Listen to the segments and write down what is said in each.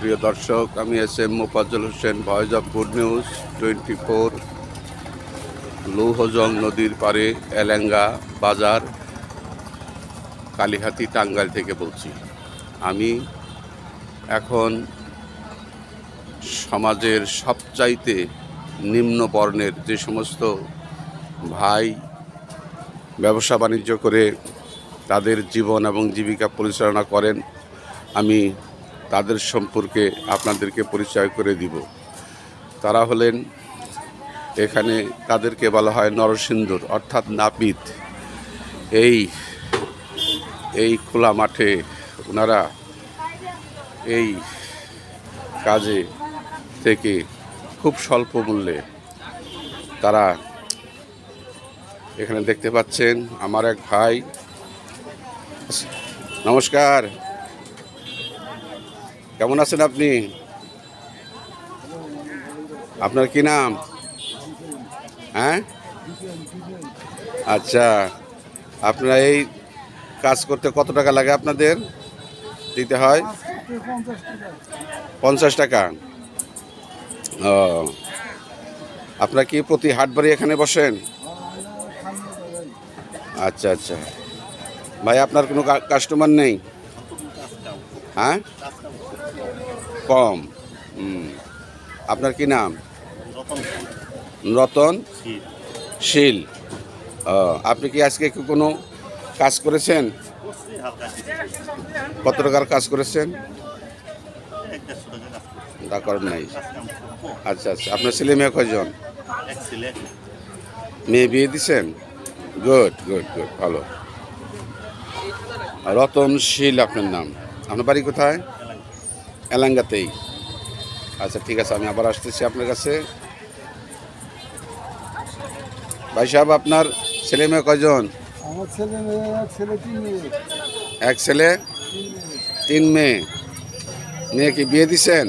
প্রিয় দর্শক, আমি S M Mofazzal Hossain, voice of good news twenty four, Louhajang নদীর পারে এলেঙ্গা বাজার, কালীহাতি টাঙ্গাইল থেকে বলছি। আমি এখন সমাজের সবচাইতে নিম্ন বর্ণের যে সমস্ত ভাই ব্যবসা বাণিজ্য করে তাদের জীবন এবং জীবিকা পরিচালনা করেন, আমি তাদের সম্পর্কে আপনাদেরকে পরিচয় করে দিব। তারা হলেন এখানে তাদেরকে বলা হয় নরসিন্দুর, অর্থাৎ নাপিত। এই এই খোলা মাঠে ওনারা এই কাজে থেকে খুব স্বল্প মূল্যে তারা এখানে দেখতে পাচ্ছেন আমার এক ভাই। নমস্কার। কেমন আছেন আপনি? আপনার কি নাম? হ্যাঁ? আচ্ছা আপনারা এই কাজ করতে কত টাকা লাগে আপনাদের? দিতে হয়? পঞ্চাশ টাকা। ও, আপনার কি প্রতি হাটবাড়ি এখানে বসেন? আচ্ছা আচ্ছা। ভাই, আপনার কোনো কাস্টমার নেই? হ্যাঁ? কম। আপনার কি নাম? রতন। শীল। আপনি কি আজকে কোনো কাজ করেছেন? কত টাকার কাজ করেছেন? তা করেন নাই। আচ্ছা আচ্ছা। আপনার ছেলে মেয়ে কয়জন? মেয়ে বিয়ে দিছেন? Good good good. ভালো। রতন শীল আপনার নাম। আপনার বাড়ি কোথায়? এলাঙ্গাতেই। আচ্ছা ঠিক আছে আমি আবার আসতেছি আপনার কাছে। ভাই সাহেব আপনার ছেলে মেয়ে কয়জন? আমার ছেলে মেয়ে এক ছেলে তিন মেয়ে। এক ছেলে মেয়ে তিন মেয়ে। মেয়ে কি বিয়ে দিছেন?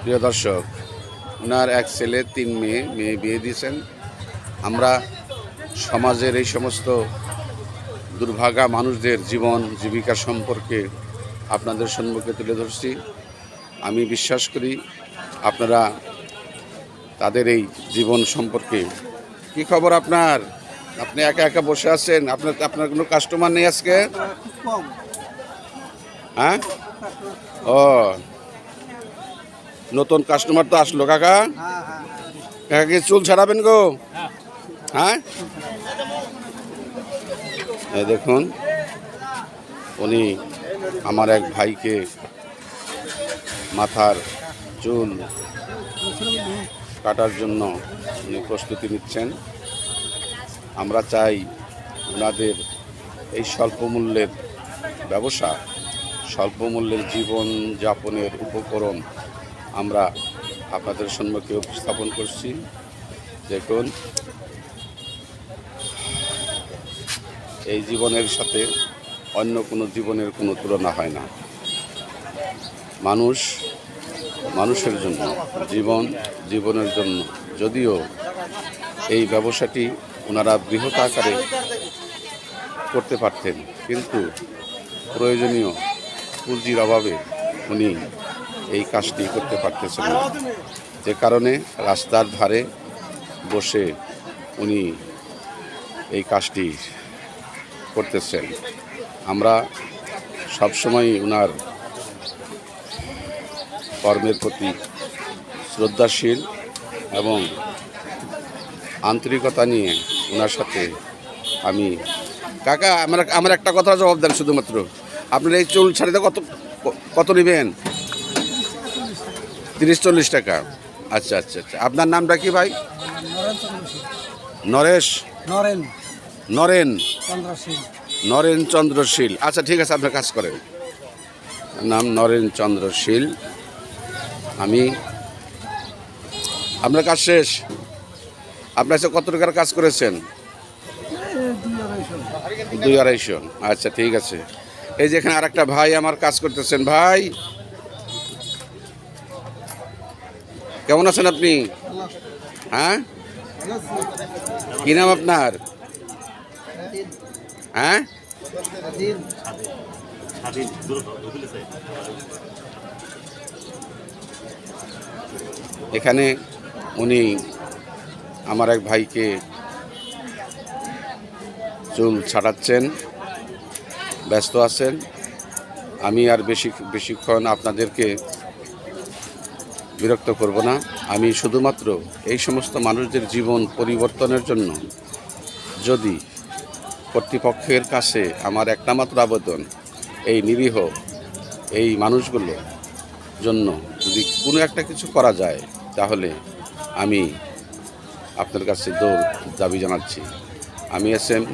প্রিয় দর্শক ওনার এক ছেলে তিন মেয়ে মেয়ে বিয়ে দিয়েছেন। আমরা সমাজের এই সমস্ত দুর্ভাগা মানুষদের জীবন জীবিকা সম্পর্কে আপনাদের সম্মুখে তুলে ধরছি। আমি বিশ্বাস করি আপনারা তাদের এই জীবন সম্পর্কে কি খবর আপনার? আপনি একা একা বসে আছেন? আপনার আপনার কোনো কাস্টমার নেই আজকে? হ্যাঁ? ও নতুন কাস্টমার তো আসলো কাকা। হ্যাঁ হ্যাঁ। কাকা কি চুল ছাড়াবেন গো? হ্যাঁ। এই দেখুন, উনি আমার এক ভাইকে মাথার চুল কাটার জন্য উনি প্রস্তুতি নিচ্ছেন। আমরা চাই ওনাদের এই স্বল্প মূল্যের ব্যবসা স্বল্প মূল্যের জীবন যাপনের উপকরণ আমরা আপনাদের সম্মুখে উপস্থাপন করছি। দেখুন এই জীবনের সাথে অন্য কোনো জীবনের কোনো তুলনা হয় না। মানুষ মানুষের জন্য, জীবন জীবনের জন্য। যদিও এই ব্যবসাটি ওনারা বৃহৎ আকারে করতে পারতেন, কিন্তু প্রয়োজনীয় পুঁজির অভাবে উনি এই কাজটি করতে পারতেছেন না। যে কারণে রাস্তার ধারে বসে উনি এই কাজটি করতেছেন। আমরা সবসময় ওনার কর্মের প্রতি শ্রদ্ধাশীল এবং আন্তরিকতা নিয়ে ওনার সাথে আমি কাকা আমার আমার একটা কথা জবাব দেন শুধুমাত্র। আপনার এই চুল ছাড়িতে কত কত নেবেন? তিরিশ চল্লিশ টাকা। আচ্ছা আচ্ছা আচ্ছা। আপনার নামটা কি ভাই? নরেশ? নরেন। নরেন? নরেন চন্দ্রশীল। আচ্ছা ঠিক আছে আপনার কাজ করেন। নাম নরেন চন্দ্রশীল। আমি আপনার কাজ শেষ? আপনার কাছে কত টাকার কাজ করেছেন? দুই আড়াইশো। আচ্ছা ঠিক আছে। এই যে এখানে আরেকটা ভাই আমার কাজ করতেছেন। ভাই কেমন আছেন আপনি? হ্যাঁ? কি নাম আপনার? হ্যাঁ? এখানে উনি আমার এক ভাইকে চুল ছাড়াচ্ছেন ব্যস্ত আছেন। আমি আর বেশি বেশিক্ষণ আপনাদেরকে বিরক্ত করব না। আমি শুধুমাত্র এই সমস্ত মানুষদের জীবন পরিবর্তনের জন্য যদি কর্তৃপক্ষের কাছে আমার একটা মাত্র আবেদন, এই নিরীহ, এই মানুষগুলো জন্য যদি কোনো একটা কিছু করা যায়, তাহলে আমি আপনার কাছে দৌড় দাবি জানাচ্ছি। আমি S M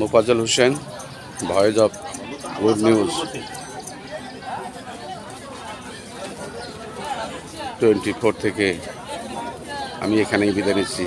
Mofazzal Hossain, voice of good news, twenty four থেকে আমি এখানেই বিদায় নিচ্ছি।